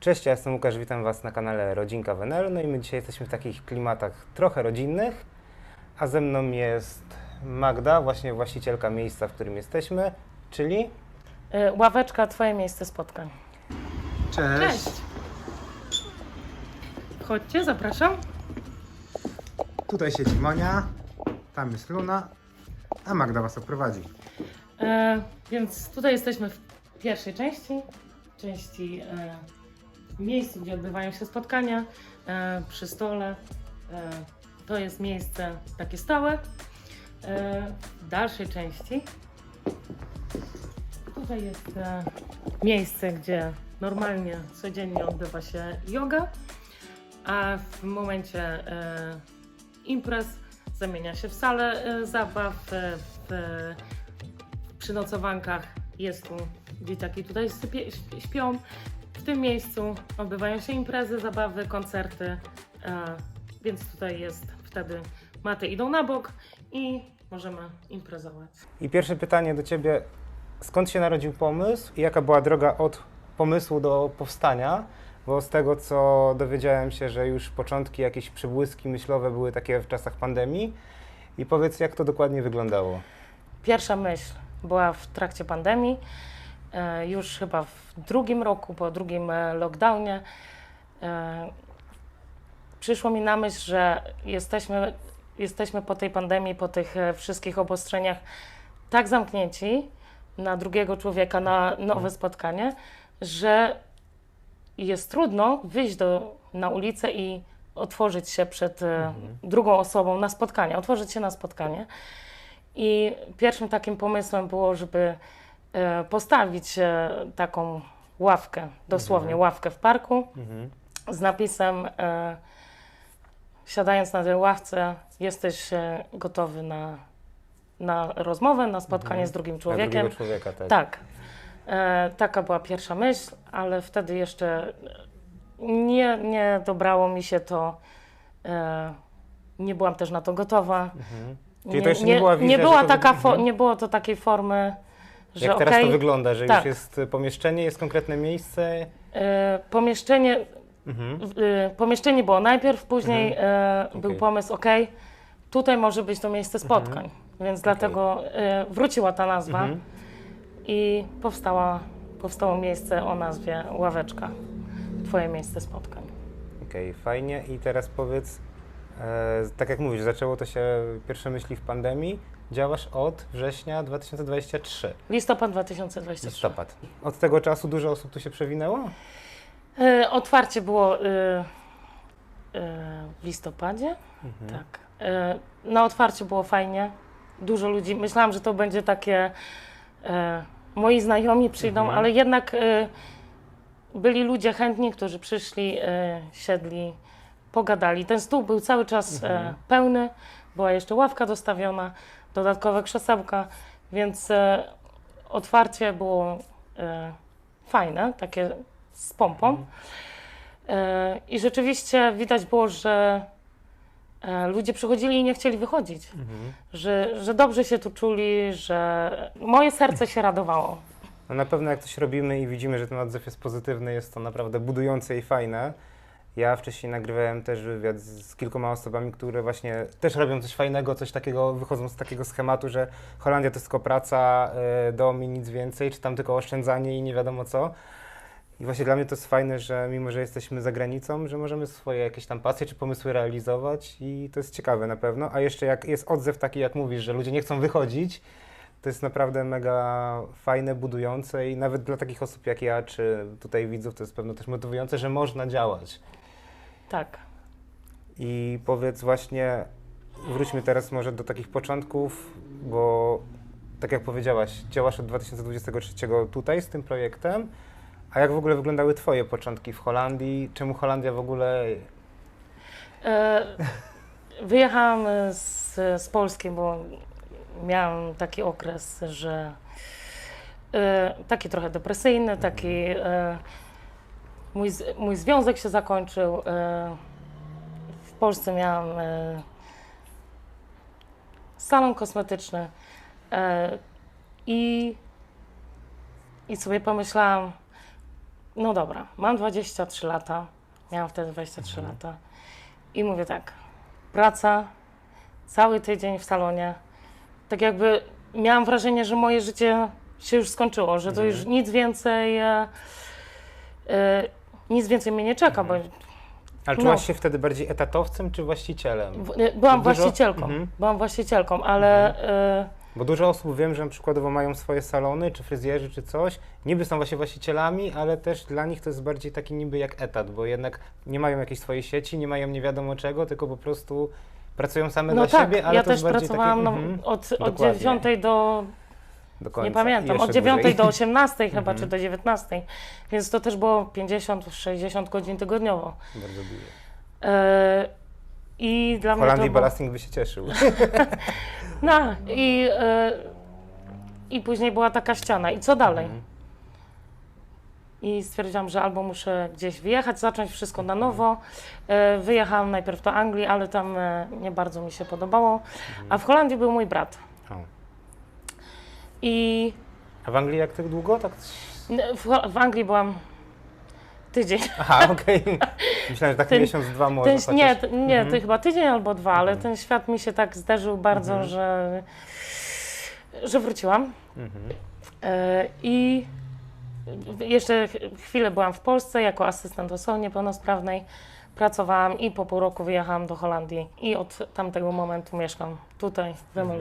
Cześć, ja jestem Łukasz, witam Was na kanale Rodzinka Wenel. No i my dzisiaj jesteśmy w takich klimatach trochę rodzinnych, a ze mną jest Magda, właśnie właścicielka miejsca, w którym jesteśmy, czyli... Y, Ławeczka, twoje miejsce spotkań. Cześć! Cześć. Chodźcie, zapraszam. Tutaj siedzi Monia, tam jest Luna, a Magda Was oprowadzi. E, więc tutaj jesteśmy w pierwszej części, części e, miejscu, gdzie odbywają się spotkania, e, przy stole. E, to jest miejsce takie stałe. E, w dalszej części tutaj jest miejsce, gdzie normalnie codziennie odbywa się yoga, a w momencie imprez zamienia się w salę zabaw, w, przy nocowankach jest tu dzieciaki tutaj sypie, śp- śpią. W tym miejscu odbywają się imprezy, zabawy, koncerty, e, więc tutaj jest wtedy maty idą na bok i możemy imprezować. I pierwsze pytanie do Ciebie, skąd się narodził pomysł i jaka była droga od pomysłu do powstania? Bo z tego, co dowiedziałem się, że już początki, jakieś przebłyski myślowe były takie w czasach pandemii. I powiedz, jak to dokładnie wyglądało? Pierwsza myśl była w trakcie pandemii, już chyba w drugim roku, po drugim e, lockdownie. e, Przyszło mi na myśl, że jesteśmy, jesteśmy po tej pandemii, po tych e, wszystkich obostrzeniach tak zamknięci na drugiego człowieka, na nowe spotkanie, że jest trudno wyjść do, na ulicę i otworzyć się przed e, drugą osobą na spotkanie, otworzyć się na spotkanie. I pierwszym takim pomysłem było, żeby e, postawić e, taką ławkę, dosłownie ławkę w parku Mhm. z napisem e, siadając na tej ławce jesteś e, gotowy na, na rozmowę, na spotkanie Mhm. z drugim człowiekiem. drugiego człowieka, tak. Tak. E, taka była pierwsza myśl, ale wtedy jeszcze nie, nie dobrało mi się to. E, nie byłam też na to gotowa. Mhm. Czyli to jeszcze nie była wizja, nie była taka Mhm. nie było to takiej formy, że Jak teraz okej, to wygląda, że tak. już jest y, pomieszczenie, jest konkretne miejsce? e, pomieszczenie, Mhm. e, pomieszczenie było najpierw, później e, był Okej. pomysł, ok, tutaj może być to miejsce spotkań, więc dlatego e, wróciła ta nazwa Mhm. i powstała, powstało miejsce o nazwie Ławeczka, Twoje miejsce spotkań. Okej, fajnie. I teraz powiedz, e, tak jak mówisz, zaczęło to się pierwsze myśli w pandemii. Działasz od września 2023, Listopad 2023. listopad. Od tego czasu dużo osób tu się przewinęło? E, otwarcie było e, e, w listopadzie. Mhm. Tak. E, na otwarciu było fajnie. Dużo ludzi. Myślałam, że to będzie takie. E, moi znajomi przyjdą, Mhm. ale jednak e, byli ludzie chętni, którzy przyszli, e, siedli, pogadali. Ten stół był cały czas e, Mhm. pełny. Była jeszcze ławka dostawiona, dodatkowe krzesełka, więc e, otwarcie było e, fajne, takie z pompą. Mhm. E, I rzeczywiście widać było, że ludzie przychodzili i nie chcieli wychodzić, Mhm. że, że dobrze się tu czuli, że moje serce się radowało. No na pewno jak coś robimy i widzimy, że ten odzew jest pozytywny, jest to naprawdę budujące i fajne. Ja wcześniej nagrywałem też wywiad z, kilkoma osobami, które właśnie też robią coś fajnego, coś takiego, wychodzą z takiego schematu, że Holandia to jest tylko praca, y, dom i nic więcej, czy tam tylko oszczędzanie i nie wiadomo co. I właśnie dla mnie to jest fajne, że mimo, że jesteśmy za granicą, że możemy swoje jakieś tam pasje czy pomysły realizować i to jest ciekawe na pewno. A jeszcze jak jest odzew taki, jak mówisz, że ludzie nie chcą wychodzić, to jest naprawdę mega fajne, budujące i nawet dla takich osób jak ja, czy tutaj widzów, to jest pewno też motywujące, że można działać. Tak. I powiedz właśnie, wróćmy teraz może do takich początków, bo tak jak powiedziałaś, działasz od 2023 tutaj z tym projektem, a jak w ogóle wyglądały Twoje początki w Holandii? Czemu Holandia w ogóle... E, wyjechałam z, z Polski, bo miałam taki okres, że e, taki trochę depresyjny, taki e, mój, mój związek się zakończył. E, w Polsce miałam e, salon kosmetyczny e, i, i sobie pomyślałam, no dobra, mam 23 lata, miałam wtedy 23 Mhm. lata i mówię tak, praca, cały tydzień w salonie, tak jakby miałam wrażenie, że moje życie się już skończyło, że to Mhm. już nic więcej, e, e, nic więcej mnie nie czeka, bo Ale No. czułaś się wtedy bardziej etatowcem czy właścicielem? w, e, byłam Dużo- właścicielką, Mhm. byłam właścicielką, ale e, Bo dużo osób wiem, że przykładowo mają swoje salony, czy fryzjerzy, czy coś. Niby są właśnie właścicielami, ale też dla nich to jest bardziej taki niby jak etat, bo jednak nie mają jakiejś swojej sieci, nie mają nie wiadomo czego, tylko po prostu pracują same no dla tak, siebie, ale ja to też jest bardziej pracowałam takie, no, mhm, od, od dokładnie. 9 do do końca. Nie pamiętam, od jeszcze 9 dłużej. do 18 chyba, Mhm. czy do 19. Więc to też było 50-60 godzin tygodniowo. Bardzo dużo. E, I dla mnie Holandii było... Ballasting by się cieszył. No, i, e, i później była taka ściana. I co dalej? Mhm. I stwierdziłam, że albo muszę gdzieś wyjechać, zacząć wszystko na nowo. E, Wyjechałam najpierw do Anglii, ale tam e, nie bardzo mi się podobało. A w Holandii był mój brat. O. I A w Anglii jak tak długo? Tak... n- w, w Anglii byłam tydzień. Aha, okej. Myślałem, że tak Ten- miesiąc, dwa może. Ten, chociaż. nie, t- nie Mhm. to chyba tydzień albo dwa, ale Mhm. ten świat mi się tak zderzył bardzo, Mhm. że, że wróciłam. Mhm. E, I jeszcze ch- chwilę byłam w Polsce jako asystent osoby niepełnosprawnej. Pracowałam i po pół roku wyjechałam do Holandii i od tamtego momentu mieszkam tutaj w Mhm.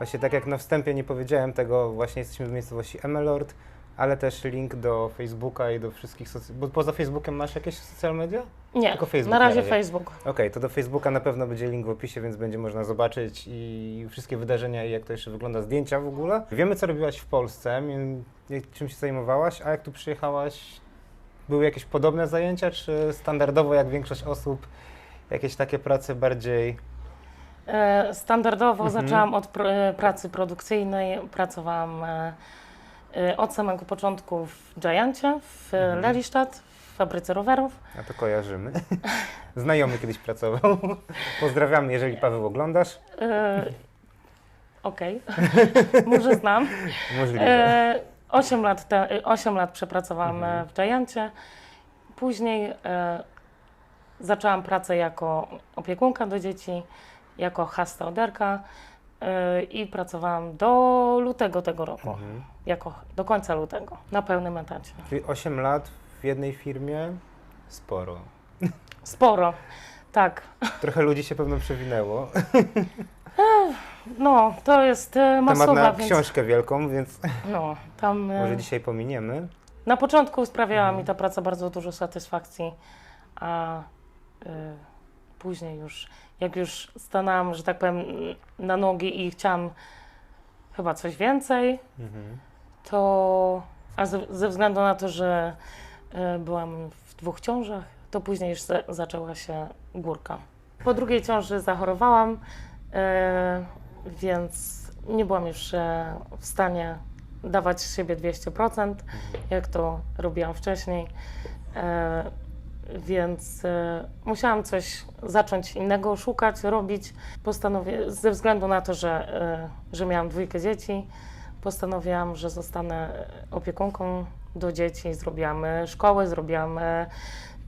Właśnie tak jak na wstępie nie powiedziałem tego, właśnie jesteśmy w miejscowości Emelord, ale też link do Facebooka i do wszystkich soc... Bo poza Facebookiem masz jakieś social media? Nie, Tylko Facebook na na razie razie. Facebook. Okej, to do Facebooka na pewno będzie link w opisie, więc będzie można zobaczyć i wszystkie wydarzenia i jak to jeszcze wygląda, zdjęcia w ogóle. Wiemy, co robiłaś w Polsce, czym się zajmowałaś, a jak tu przyjechałaś, były jakieś podobne zajęcia, czy standardowo, jak większość osób, jakieś takie prace bardziej... E, Standardowo Mhm. zaczęłam od pr- e, pracy produkcyjnej. Pracowałam e, od samego początku w Giancie, w Mhm. Lelystad, w fabryce rowerów. A to kojarzymy. Znajomy kiedyś pracował. Pozdrawiamy, jeżeli Paweł oglądasz. E, Okej, może znam. Możliwe. E, 8, lat te, e, 8 lat przepracowałam Mhm. w Giancie. Później e, zaczęłam pracę jako opiekunka do dzieci, jako hastauderka e, i pracowałam do lutego tego roku. Mhm. jako do końca lutego, na pełnym etacie. Czyli 8 lat w jednej firmie, sporo. Sporo, tak. Trochę ludzi się pewno przewinęło. No, to jest e, Temat masowa, na więc książkę wielką, więc no, tam e, może dzisiaj pominiemy. na początku sprawiała Mhm. mi ta praca bardzo dużo satysfakcji, a e, później już, jak już stanęłam, że tak powiem, na nogi i chciałam chyba coś więcej, Mhm. to a ze, ze względu na to, że e, byłam w dwóch ciążach, to później już za, zaczęła się górka. Po drugiej ciąży zachorowałam, e, więc nie byłam już e, w stanie dawać z siebie 200%, jak to robiłam wcześniej. Więc e, musiałam coś zacząć innego szukać, robić. Postanowię, ze względu na to, że, e, że miałam dwójkę dzieci, postanowiłam, że zostanę opiekunką do dzieci. Zrobiłam e, szkołę, zrobiłam,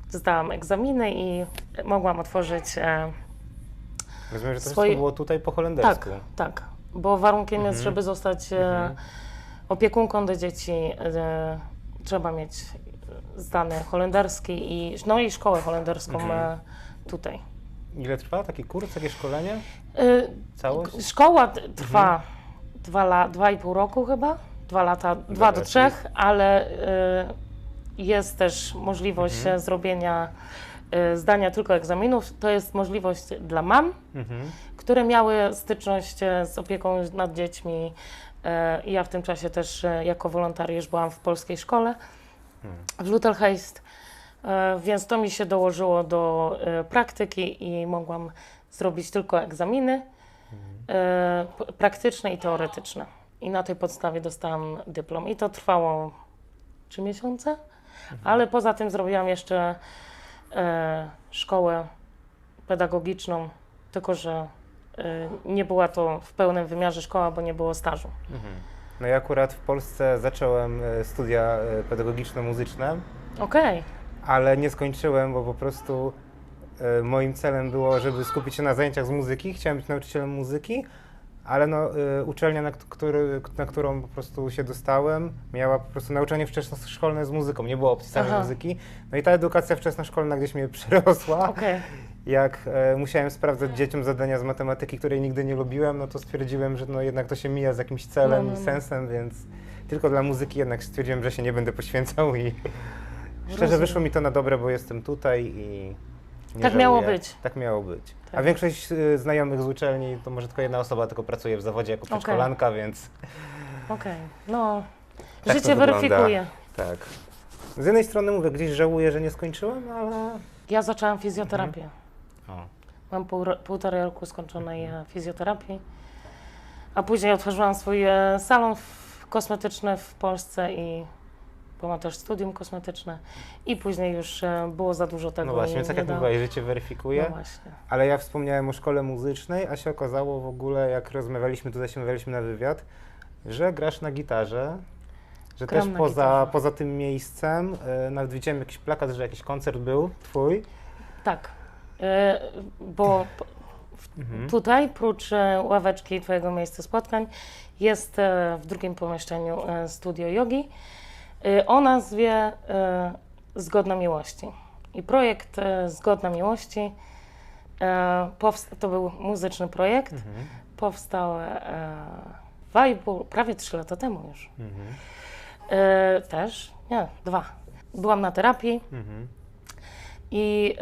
zdałam egzaminy i mogłam otworzyć. Rozumiem, że to Swoje- wszystko było tutaj po holendersku. tak, tak, bo warunkiem jest, Mhm. żeby zostać Mhm. opiekunką do dzieci, trzeba mieć zdany holenderski i, no i szkołę holenderską Mhm. tutaj. Ile trwa taki kurs, takie szkolenie? E, Całość? Szkoła t- trwa Mhm. dwa, la, dwa i pół roku chyba, dwa lata, dwa Dobra, do trzech, ale e, jest też możliwość Mhm. zrobienia, e, zdania tylko egzaminów. To jest możliwość dla mam, Mhm. które miały styczność e, z opieką nad dziećmi. E, i Ja w tym czasie też e, jako wolontariusz byłam w polskiej szkole Mhm. W Luttelheist, e, więc to mi się dołożyło do e, praktyki i mogłam zrobić tylko egzaminy e, praktyczne i teoretyczne. I na tej podstawie dostałam dyplom. I to trwało trzy miesiące, ale poza tym zrobiłam jeszcze szkołę pedagogiczną, tylko że nie była to w pełnym wymiarze szkoła, bo nie było stażu. Mhm. No ja akurat w Polsce zacząłem e, studia e, pedagogiczno-muzyczne Okej. ale nie skończyłem, bo po prostu e, moim celem było, żeby skupić się na zajęciach z muzyki. Chciałem być nauczycielem muzyki, ale no, e, uczelnia, na, który, na którą po prostu się dostałem, miała po prostu nauczanie wczesnoszkolne z muzyką. Nie było opcji samej muzyki. No i ta edukacja wczesnoszkolna gdzieś mnie przerosła. Okej. Jak e, musiałem sprawdzać dzieciom zadania z matematyki, której nigdy nie lubiłem, no to stwierdziłem, że no jednak to się mija z jakimś celem No, no, i no. sensem, więc tylko dla muzyki jednak stwierdziłem, że się nie będę poświęcał i szczerze wyszło mi to na dobre, bo jestem tutaj i nie Tak miało być. Tak miało być. A Tak. większość y, znajomych z uczelni, to może tylko jedna osoba tylko pracuje w zawodzie jako przedszkolanka, więc Okej. No, Tak to życie wygląda. weryfikuje. tak. Z jednej strony mówię, gdzieś żałuję, że nie skończyłem, ale... Ja zaczęłam fizjoterapię. O. Mam pół, ro- półtorej roku skończonej e, fizjoterapii, a później otworzyłam swój e, salon w, kosmetyczny w Polsce i bo mam też studium kosmetyczne i później już e, było za dużo tego. No właśnie, więc tak jak mówiłaś, życie weryfikuje. No właśnie. Ale ja wspomniałem o szkole muzycznej, a się okazało w ogóle, jak rozmawialiśmy, tutaj się umawialiśmy na wywiad, że grasz na gitarze, że Gram też poza, gitarze. poza tym miejscem, e, nawet widziałem jakiś plakat, że jakiś koncert był twój. Tak, e, bo Mhm. tutaj, prócz ławeczki Twojego miejsca spotkań, jest w drugim pomieszczeniu studio jogi o nazwie e, Zgodna Miłości. I projekt e, Zgodna Miłości to był muzyczny projekt, Mhm. powstał dwa i pół, prawie trzy lata temu już. Mhm. Też, nie, dwa. Byłam na terapii Mhm. i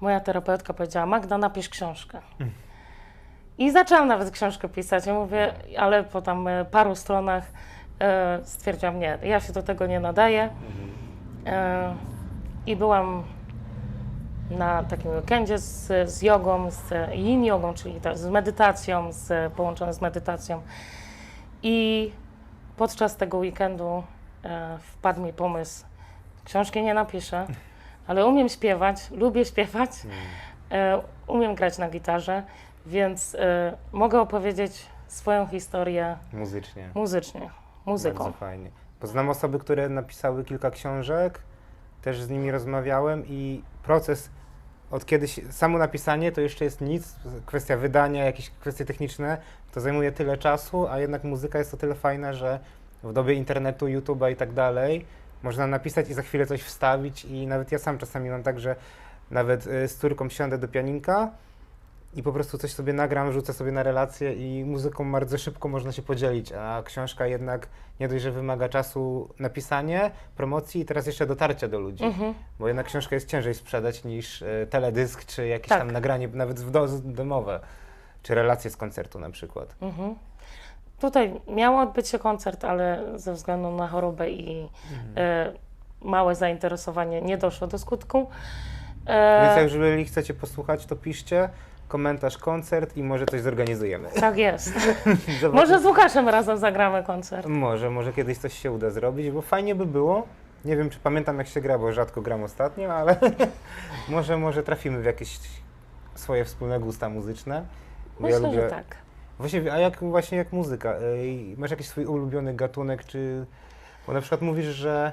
moja terapeutka powiedziała, Magda, napisz książkę. I zaczęłam nawet książkę pisać. Ja mówię, ale po tam paru stronach stwierdziłam, nie, ja się do tego nie nadaję. E, I byłam na takim weekendzie z, z jogą, z yin jogą, czyli z medytacją, z, połączone z medytacją. I podczas tego weekendu e, wpadł mi pomysł, książki nie napiszę, ale umiem śpiewać, lubię śpiewać, e, umiem grać na gitarze, więc e, mogę opowiedzieć swoją historię Muzycznie. muzycznie, muzyką. Bardzo fajnie. Poznam osoby, które napisały kilka książek, też z nimi rozmawiałem i proces od kiedy się, samo napisanie to jeszcze jest nic, kwestia wydania, jakieś kwestie techniczne, to zajmuje tyle czasu, a jednak muzyka jest o tyle fajna, że w dobie internetu, YouTube'a i tak dalej można napisać i za chwilę coś wstawić i nawet ja sam czasami mam tak, że nawet y, z córką siądę do pianinka i po prostu coś sobie nagram, rzucę sobie na relację i muzyką bardzo szybko można się podzielić, a książka jednak nie dość, że wymaga czasu napisanie, promocji i teraz jeszcze dotarcia do ludzi, Mhm. bo jednak książkę jest ciężej sprzedać niż y, teledysk czy jakieś Tak. tam nagranie nawet w do, domowe, czy relacje z koncertu na przykład. Mhm. Tutaj miał odbyć się koncert, ale ze względu na chorobę i e, małe zainteresowanie nie doszło do skutku. E, Więc jak jeżeli chcecie posłuchać, to piszcie komentarz, koncert i może coś zorganizujemy. Tak jest. Może z Łukaszem razem zagramy koncert. Może, może kiedyś coś się uda zrobić, bo fajnie by było. Nie wiem, czy pamiętam jak się gra, bo rzadko gram ostatnio, ale może, może trafimy w jakieś swoje wspólne gusta muzyczne. Bo Myślę, że tak. Właśnie, a jak właśnie jak muzyka? Ej, Masz jakiś swój ulubiony gatunek, czy... Bo na przykład mówisz, że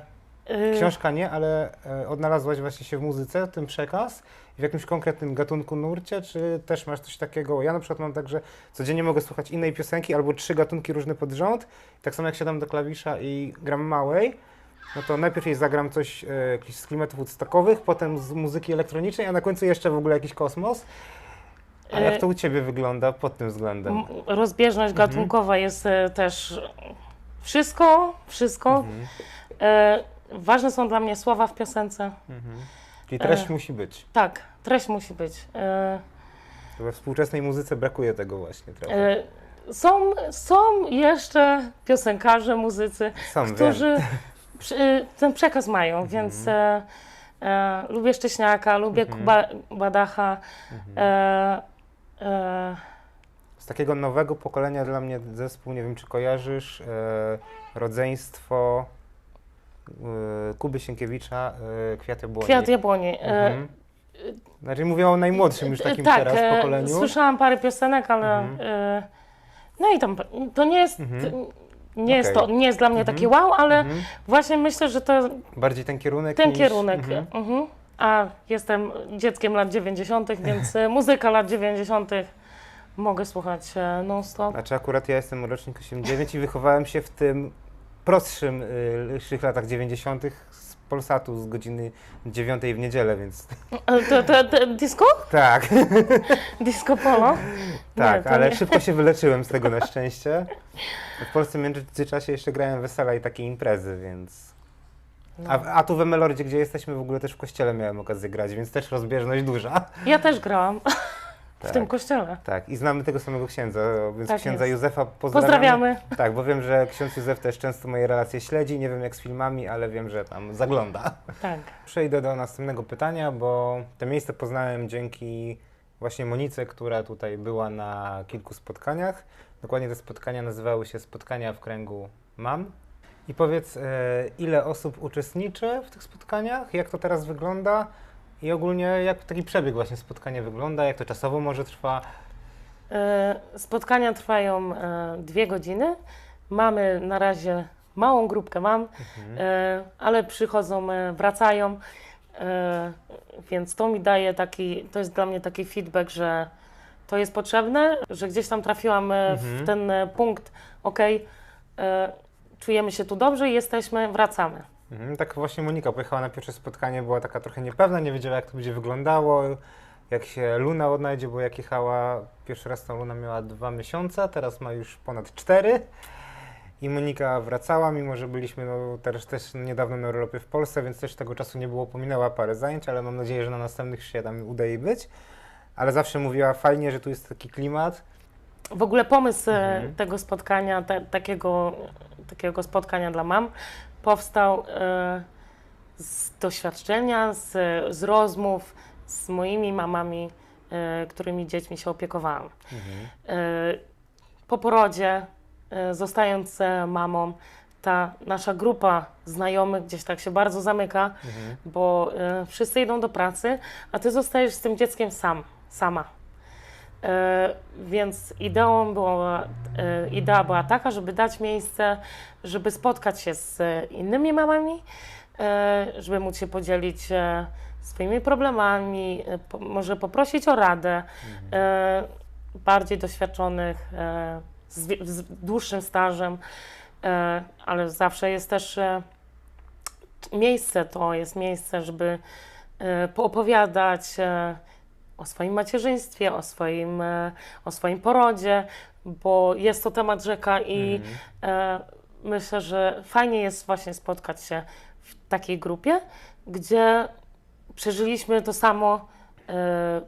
Y, książka nie, ale e, odnalazłaś właśnie się w muzyce, ten przekaz, w jakimś konkretnym gatunku, nurcie, czy też masz coś takiego? Ja na przykład mam tak, że codziennie mogę słuchać innej piosenki albo trzy gatunki różne pod rząd. Tak samo jak siadam do klawisza i gram małej, no to najpierw jej zagram coś e, z klimatów woodstockowych, potem z muzyki elektronicznej, a na końcu jeszcze w ogóle jakiś kosmos. A E, jak to u Ciebie wygląda pod tym względem? Rozbieżność gatunkowa jest e, też wszystko, wszystko. Mhm. E, ważne są dla mnie słowa w piosence. Mhm. Czyli treść E. musi być. Tak, treść musi być. E, We współczesnej muzyce brakuje tego właśnie trochę. e, są, są jeszcze piosenkarze, muzycy, którzy przy, ten przekaz mają, Mhm. więc e, e, lubię Szcześniaka, lubię Mhm. Kuba Badacha. E, e, Z takiego nowego pokolenia dla mnie zespół, nie wiem czy kojarzysz, e, rodzeństwo e, Kuby Sienkiewicza, e, Kwiaty Błoni. Kwiat Jabłoni. E, Mhm. Znaczy mówię o najmłodszym już takim tak, teraz e, pokoleniu. słyszałam parę piosenek, ale Mhm. e, no i tam, to nie jest, Mhm. nie, jest Okej. to, nie jest dla mnie Mhm. takie wow, ale Mhm. właśnie myślę, że to Bardziej ten kierunek ten niż... kierunek. Mhm. Mhm. A jestem dzieckiem lat 90., więc e, muzyka lat 90. mogę słuchać non-stop. Znaczy akurat ja jestem rocznik 89 i wychowałem się w tym prostszym y, latach 90. Polsatu z godziny 9 w niedzielę, więc To, to, to disco? tak, Disco polo? tak, to ale nie. szybko się wyleczyłem z tego na szczęście. W Polsce w międzyczasie jeszcze grałem wesela i takie imprezy, więc... No. A, a tu w Emelordzie, gdzie jesteśmy, w ogóle też w kościele miałem okazję grać, więc też rozbieżność duża. Ja też grałam w Tak. tym kościele. Tak, i znamy tego samego księdza, więc Tak księdza jest. Józefa pozdrawiamy. Pozdrawiamy. Tak, bo wiem, że ksiądz Józef też często moje relacje śledzi, nie wiem jak z filmami, ale wiem, że tam zagląda. Tak. Przejdę do następnego pytania, bo to miejsce poznałem dzięki właśnie Monice, która tutaj była na kilku spotkaniach. Dokładnie te spotkania nazywały się Spotkania w kręgu mam. I powiedz, e, ile osób uczestniczy w tych spotkaniach, jak to teraz wygląda i ogólnie jak taki przebieg właśnie spotkania wygląda, jak to czasowo może trwa. E, Spotkania trwają e, dwie godziny. Mamy na razie małą grupkę mam, e, ale przychodzą, e, wracają, e, więc to mi daje taki, to jest dla mnie taki feedback, że to jest potrzebne, że gdzieś tam trafiłam e, w Mhm. ten e, punkt, ok, e, czujemy się tu dobrze, jesteśmy, wracamy. Mhm, tak właśnie Monika pojechała na pierwsze spotkanie, była taka trochę niepewna, nie wiedziała jak to będzie wyglądało, jak się Luna odnajdzie, bo jak jechała, pierwszy raz ta Luna miała dwa miesiące, teraz ma już ponad cztery. I Monika wracała, mimo że byliśmy no, też, też niedawno na Europie w Polsce, więc też tego czasu nie było, pominęła parę zajęć, ale mam nadzieję, że na następnych się tam uda jej być. Ale zawsze mówiła fajnie, że tu jest taki klimat. W ogóle pomysł e, Mhm. tego spotkania, te, takiego, takiego spotkania dla mam powstał e, z doświadczenia, z, z rozmów z moimi mamami, e, którymi dziećmi się opiekowałam. E, po porodzie, zostając mamą, ta nasza grupa znajomych gdzieś tak się bardzo zamyka, Mhm. bo wszyscy idą do pracy, a ty zostajesz z tym dzieckiem sam, sama. E, więc ideą była, e, idea była taka, żeby dać miejsce, żeby spotkać się z innymi mamami, e, żeby móc się podzielić swoimi problemami, może poprosić o radę e, bardziej doświadczonych, z, dłuższym stażem, ale zawsze jest też miejsce, to jest miejsce, żeby poopowiadać o swoim macierzyństwie, o swoim, e, o swoim porodzie, bo jest to temat rzeka i Mhm. e, myślę, że fajnie jest właśnie spotkać się w takiej grupie, gdzie przeżyliśmy to samo. E,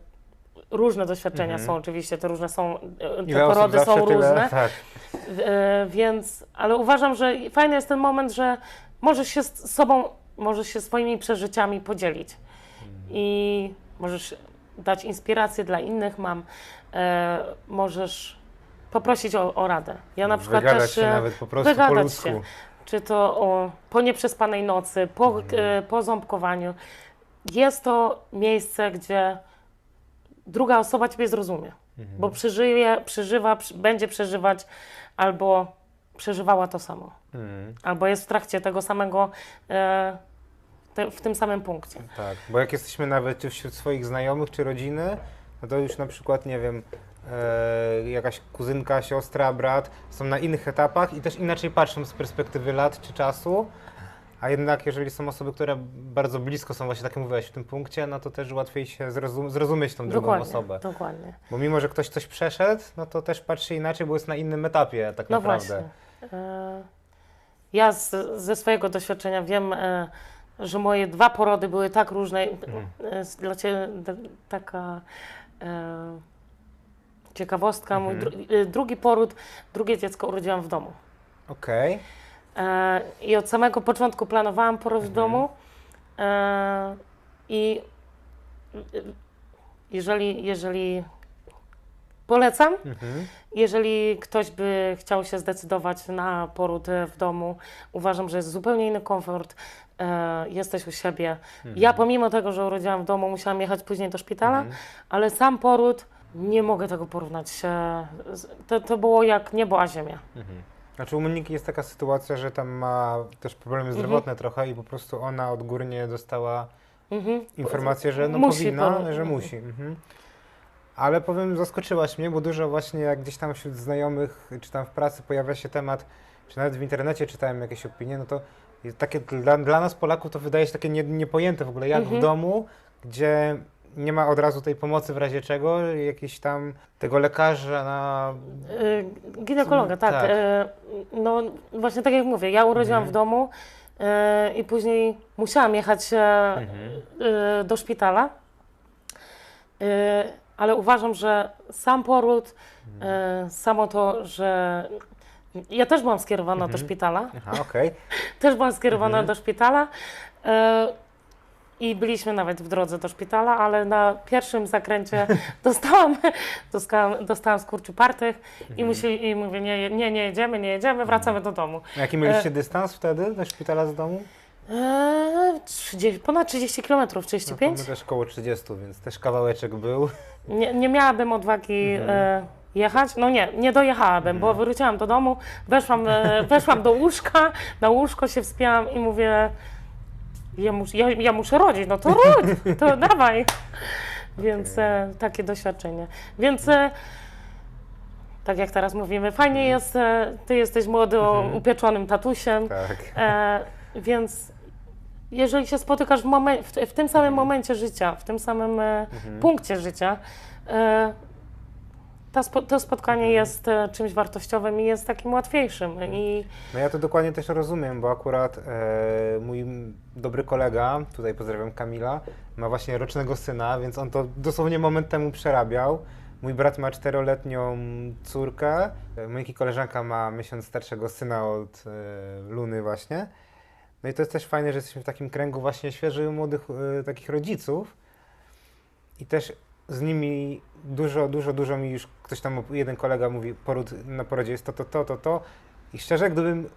różne doświadczenia Mhm. są oczywiście, te różne są, Ile te osób porody są tyle? różne. Tak. E, więc, ale uważam, że fajny jest ten moment, że możesz się z sobą, możesz się swoimi przeżyciami podzielić i możesz dać inspirację dla innych mam, e, możesz poprosić o, o radę. Ja na przykład Wygadać też, się e, nawet po prostu po wygadać ludzku. się. czy to o, po nieprzespanej nocy, po, Mhm. e, po ząbkowaniu, jest to miejsce, gdzie druga osoba Ciebie zrozumie, Mhm. bo przeżyje, przeżywa, przy, będzie przeżywać albo przeżywała to samo, Mhm. albo jest w trakcie tego samego, e, te, w tym samym punkcie. Tak, bo jak jesteśmy nawet wśród swoich znajomych czy rodziny, no to już na przykład, nie wiem, e, jakaś kuzynka, siostra, brat są na innych etapach i też inaczej patrzą z perspektywy lat czy czasu. A jednak, jeżeli są osoby, które bardzo blisko są, właśnie tak jak mówiłaś w tym punkcie, no to też łatwiej się zrozum- zrozumieć tą drugą Dokładnie, osobę. dokładnie. Bo mimo, że ktoś coś przeszedł, no to też patrzy inaczej, bo jest na innym etapie tak No naprawdę. właśnie. E, Ja z, ze swojego doświadczenia wiem, e, że moje dwa porody były tak różne. Z- Dla Ciebie taka e, ciekawostka. Mój Mhm. dru, e, drugi poród, drugie dziecko urodziłam w domu. Okej. E, I od samego początku planowałam poród w Mhm. domu. E, I jeżeli, jeżeli polecam, Mhm. jeżeli ktoś by chciał się zdecydować na poród w domu, uważam, że jest zupełnie inny komfort. E, jesteś u siebie. Mhm. Ja pomimo tego, że urodziłam w domu, musiałam jechać później do szpitala, Mhm. ale sam poród nie mogę tego porównać. E, to, to było jak niebo a ziemia. Mhm. Znaczy u Moniki jest taka sytuacja, że tam ma też problemy Mhm. zdrowotne trochę i po prostu ona odgórnie dostała Mhm. informację, że no Musi powinna, po- że musi. Mhm. Ale powiem, zaskoczyłaś mnie, bo dużo właśnie jak gdzieś tam wśród znajomych, czy tam w pracy pojawia się temat, czy nawet w internecie czytałem jakieś opinie, no to takie dla, dla nas Polaków to wydaje się takie nie, niepojęte w ogóle, jak Mhm. w domu, gdzie nie ma od razu tej pomocy w razie czego, jakiś tam tego lekarza na... Y, Ginekologa, tak. Tak. Y, No właśnie tak jak mówię, ja urodziłam Mhm. w domu y, i później musiałam jechać y, do szpitala. Ale uważam, że sam poród, y, samo to, że ja też byłam skierowana do Mhm. szpitala, Aha, okej. też byłam skierowana Mhm. do szpitala. e, I byliśmy nawet w drodze do szpitala, ale na pierwszym zakręcie dostałam, dostałam, dostałam skurczu partych Mhm. i, musi, i mówię, nie, nie, nie jedziemy, nie jedziemy, wracamy do domu. A Jaki mieliście dystans wtedy do szpitala z domu? E, 30, ponad 30 km, No to 35. my też koło 30, więc też kawałeczek był. Nie, nie miałabym odwagi Mhm. e, jechać. No nie, nie dojechałabym, bo wróciłam do domu, weszłam, e, weszłam do łóżka, na łóżko się wspięłam i mówię, ja, mus, ja, ja muszę rodzić, no to rodź, to dawaj. Więc e, takie doświadczenie. Więc e, tak jak teraz mówimy, fajnie jest, e, ty jesteś młody, o, Mhm. upieczonym tatusiem, Tak. e, więc jeżeli się spotykasz w, momen- w, w tym samym momencie życia, w tym samym e, punkcie życia, e, ta spo, to spotkanie jest e, czymś wartościowym i jest takim łatwiejszym. I No ja to dokładnie też rozumiem, bo akurat e, mój m- dobry kolega, tutaj pozdrawiam Kamila, ma właśnie rocznego syna, więc on to dosłownie moment temu przerabiał. Mój brat ma czteroletnią córkę, e, Moniki koleżanka ma miesiąc starszego syna od e, Luny właśnie. No i to jest też fajne, że jesteśmy w takim kręgu właśnie świeżych, młodych e, takich rodziców i też z nimi dużo, dużo, dużo mi już ktoś tam, jeden kolega mówi, poród na porodzie jest to, to, to, to, to. I szczerze, gdybym.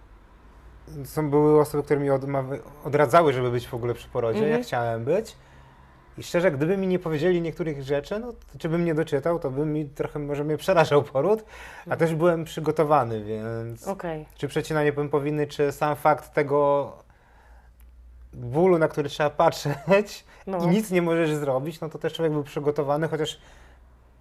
Są były osoby, które mi odradzały, żeby być w ogóle przy porodzie. Mhm. Ja chciałem być. I szczerze, gdyby mi nie powiedzieli niektórych rzeczy, no, czy bym nie doczytał, to bym mi trochę może mnie przerażał poród, a też byłem przygotowany, więc okej. czy przecinanie powinny, czy sam fakt tego bólu, na który trzeba patrzeć No. i nic nie możesz zrobić, no to też człowiek był przygotowany, chociaż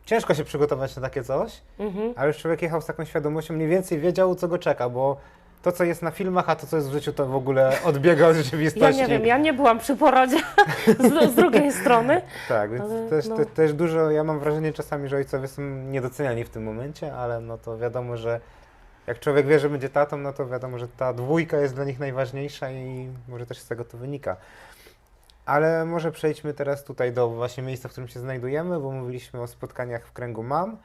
ciężko się przygotować na takie coś, Mhm. ale już człowiek jechał z taką świadomością, mniej więcej wiedział, co go czeka, bo to, co jest na filmach, a to, co jest w życiu, to w ogóle odbiega od Ja rzeczywistości. nie wiem, ja nie byłam przy porodzie z, z drugiej strony. Tak, więc Ale też, no. te, też dużo, ja mam wrażenie czasami, że ojcowie są niedoceniani w tym momencie, ale no to wiadomo, że jak człowiek wie, że będzie tatą, no to wiadomo, że ta dwójka jest dla nich najważniejsza i może też z tego to wynika. Ale może przejdźmy teraz tutaj do właśnie miejsca, w którym się znajdujemy, bo mówiliśmy o spotkaniach w kręgu mam,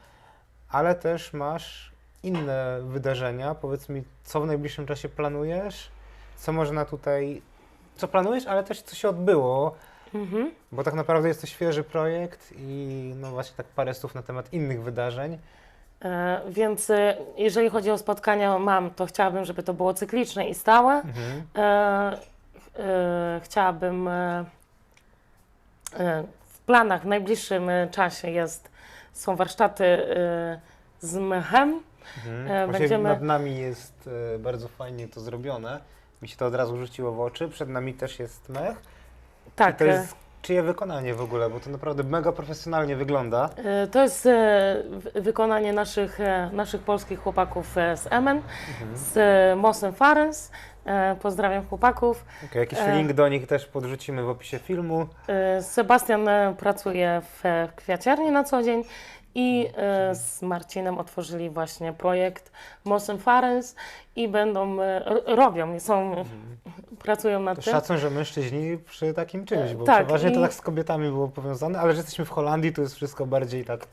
ale też masz inne wydarzenia. Powiedz mi, co w najbliższym czasie planujesz? Co można tutaj, co planujesz, ale też co się odbyło? Mhm. Bo tak naprawdę jest to świeży projekt i no właśnie tak parę słów na temat innych wydarzeń. E, więc e, jeżeli chodzi o spotkania mam, to chciałabym, żeby to było cykliczne i stałe. Mhm. E, chciałabym w planach w najbliższym czasie jest, są warsztaty z mechem. Mhm. Będziemy- nad nami jest bardzo fajnie to zrobione. Mi się to od razu rzuciło w oczy. Przed nami też jest mech. Tak, I to jest czyje wykonanie w ogóle, bo to naprawdę mega profesjonalnie wygląda. e, to jest e, wy- wykonanie naszych, e, naszych polskich chłopaków z Emen, Mhm. z Mosem Farens. Pozdrawiam chłopaków. Okay, jakiś link do nich też podrzucimy w opisie filmu. Sebastian pracuje w kwiaciarni na co dzień i z Marcinem otworzyli właśnie projekt Mosen Farens i będą, robią, są, pracują nad To tym. szacun, że mężczyźni przy takim czymś, bo tak, przeważnie to i- tak z kobietami było powiązane, ale że jesteśmy w Holandii, to jest wszystko bardziej tak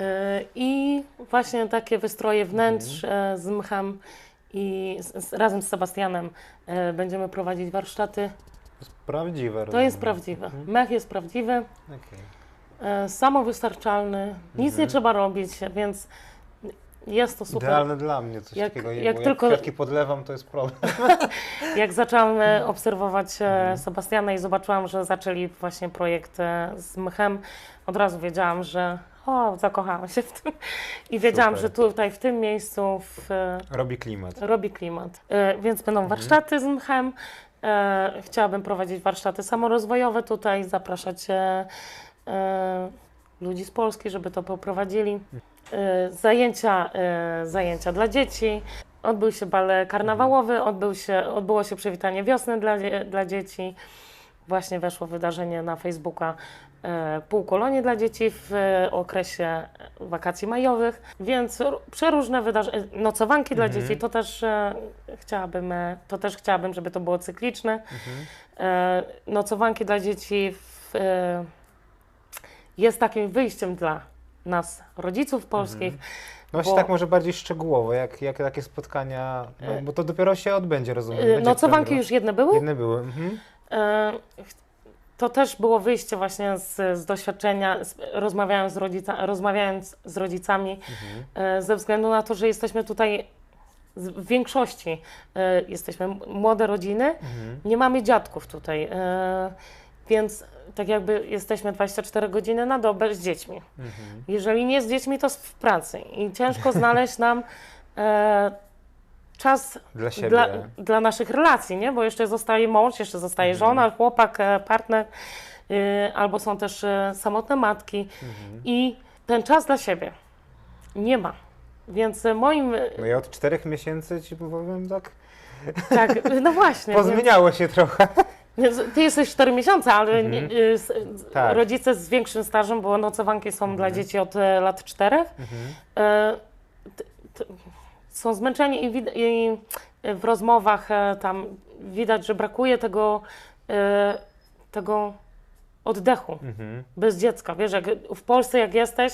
E, I właśnie takie wystroje wnętrz Mhm. e, z mchem i z, z, razem z Sebastianem e, będziemy prowadzić warsztaty. to jest prawdziwe. To rozumiem. jest prawdziwe. Mhm. Mech jest prawdziwy, e, samowystarczalny, nic Mhm. nie trzeba robić, więc jest to super. Idealne dla mnie coś Jak- takiego. jak bo tylko- jak kwiatki podlewam, to jest problem. Jak zaczęłam e, obserwować Mhm. Sebastiana i zobaczyłam, że zaczęli właśnie projekt e, z mchem, od razu wiedziałam, że o, zakochałam się w tym. I wiedziałam, Super. że tutaj w tym miejscu w, Robi klimat. robi klimat. E, Więc będą Mhm. warsztaty z mchem. E, Chciałabym prowadzić warsztaty samorozwojowe tutaj, zapraszać e, ludzi z Polski, żeby to poprowadzili. E, Zajęcia, e, zajęcia dla dzieci. Odbył się bal karnawałowy, odbył się, odbyło się przywitanie wiosny dla, dla dzieci. Właśnie weszło wydarzenie na Facebooka e, półkolonie dla dzieci w okresie wakacji majowych, więc przeróżne wydarzenia, nocowanki dla Mhm. dzieci, to też chciałabym, to też chciałabym, żeby to było cykliczne. Mhm. Nocowanki dla dzieci w, jest takim wyjściem dla nas, rodziców polskich. No właśnie Bo- tak może bardziej szczegółowo, jak, jak takie spotkania, no, bo to dopiero się odbędzie, rozumiem. E, Będzie Nocowanki premiera. już jedne były. Jedne były. Mhm. E, To też było wyjście właśnie z, z doświadczenia, z, rozmawiając, z rodzica, rozmawiając z rodzicami, Mhm. e, ze względu na to, że jesteśmy tutaj w większości, e, jesteśmy młode rodziny, Mhm. nie mamy dziadków tutaj, e, więc tak jakby jesteśmy 24 godziny na dobę z dziećmi. Mhm. Jeżeli nie z dziećmi, to w pracy i ciężko znaleźć nam e, czas Dla siebie. dla, dla naszych relacji, nie? Bo jeszcze zostaje mąż, jeszcze zostaje Mhm. żona, chłopak, e, partner, y, albo są też e, samotne matki Mhm. i ten czas dla siebie nie ma. Więc e, moim, No ja od czterech miesięcy ci powiem tak, tak, no właśnie, więc, pozmieniało się trochę. Ty jesteś 4 miesiące, ale Mhm. y, Tak. rodzice z większym stażem, bo nocowanki są dla Mhm. dzieci od e, lat 4, Mhm. e, są zmęczeni i, i w rozmowach e, tam widać, że brakuje tego, tego oddechu Mhm. bez dziecka. Wiesz, jak w Polsce jak jesteś,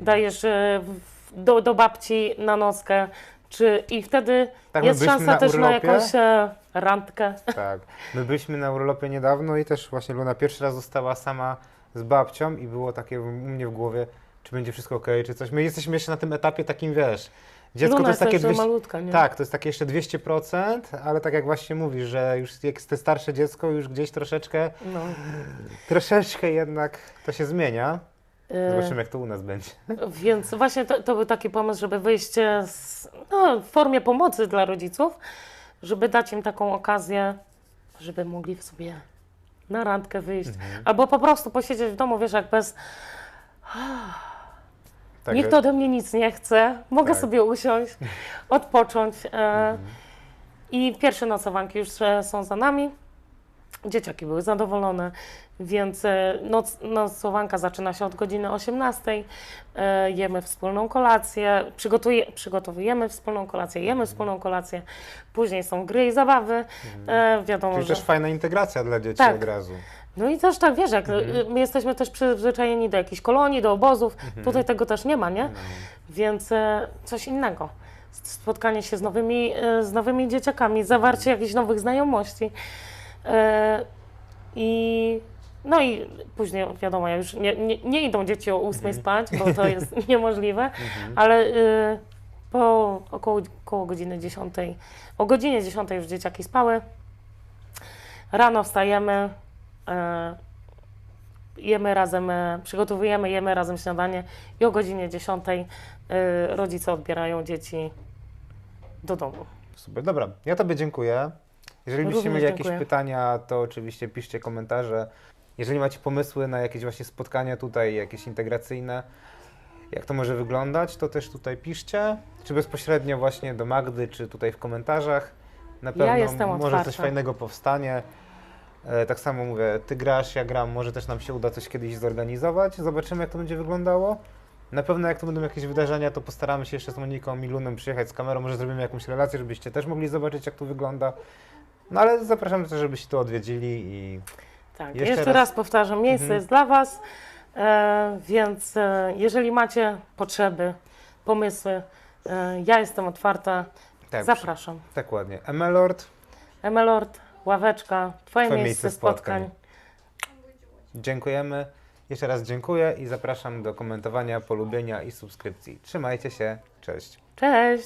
dajesz e, w- do, do babci na nockę, czy, i wtedy Tak, jest szansa na też na urlopie. jakąś e, randkę. Tak. My byliśmy na urlopie niedawno i też właśnie Luna pierwszy raz została sama z babcią i było takie u mnie w głowie, czy będzie wszystko ok, czy coś. My jesteśmy jeszcze na tym etapie takim, wiesz, dziecko Luna to jest takie jeszcze 200, malutka, nie? tak, to jest takie jeszcze 200%, ale tak jak właśnie mówisz, że już jak te starsze dziecko już gdzieś troszeczkę, No. troszeczkę jednak to się zmienia. E, Zobaczymy jak to u nas będzie. Więc właśnie to, to był taki pomysł, żeby wyjść e, z, no, w formie pomocy dla rodziców, żeby dać im taką okazję, żeby mogli sobie na randkę wyjść. Mhm. Albo po prostu posiedzieć w domu, wiesz, jak bez. Tak, Nikt ode mnie nic nie chce, mogę Tak. sobie usiąść, odpocząć. E, Mhm. I pierwsze nocowanki już są za nami. Dzieciaki były zadowolone, więc e, noc, nocowanka zaczyna się od godziny 18. E, jemy wspólną kolację, przygotuje, przygotowujemy wspólną kolację, jemy wspólną kolację. Później są gry i zabawy. E, wiadomo, Czyli że... też fajna integracja dla dzieci Tak. od razu. No i też tak, wiesz, jak Mhm. my jesteśmy też przyzwyczajeni do jakichś kolonii, do obozów, Mhm. tutaj tego też nie ma, nie? No. Więc coś innego. Spotkanie się z nowymi, z nowymi dzieciakami, zawarcie jakichś nowych znajomości. E, I no i później wiadomo, ja już nie, nie, nie idą dzieci o ósmej spać, bo to jest niemożliwe, Mhm. ale e, po około, około godziny 10, o godzinie 10 już dzieciaki spały. Rano wstajemy, e, jemy razem, e, przygotowujemy, jemy razem śniadanie i o godzinie 10 e, rodzice odbierają dzieci do domu. Super, dobra. Ja Tobie dziękuję. Jeżeli byście Również mieli jakieś dziękuję. pytania, to oczywiście piszcie komentarze. Jeżeli macie pomysły na jakieś właśnie spotkania tutaj, jakieś integracyjne, jak to może wyglądać, to też tutaj piszcie. Czy bezpośrednio właśnie do Magdy, czy tutaj w komentarzach. Na pewno jestem może otwarta. coś fajnego powstanie. E, tak samo mówię, ty grasz, ja gram, może też nam się uda coś kiedyś zorganizować. Zobaczymy, jak to będzie wyglądało. Na pewno jak to będą jakieś wydarzenia, to postaramy się jeszcze z Moniką i Lunem przyjechać z kamerą, może zrobimy jakąś relację, żebyście też mogli zobaczyć, jak to wygląda. No ale zapraszam też, żebyście to odwiedzili i Tak, Jeszcze jeszcze, raz- raz. powtarzam, miejsce Mhm. jest dla Was, e, więc e, jeżeli macie potrzeby, pomysły, e, ja jestem otwarta, tak, zapraszam. tak ładnie. Emelord, Emelord, ławeczka, Twoje, Twoje miejsce, miejsce spotkań. spotkań. dziękujemy. Jeszcze raz dziękuję i zapraszam do komentowania, polubienia i subskrypcji. Trzymajcie się, cześć. Cześć!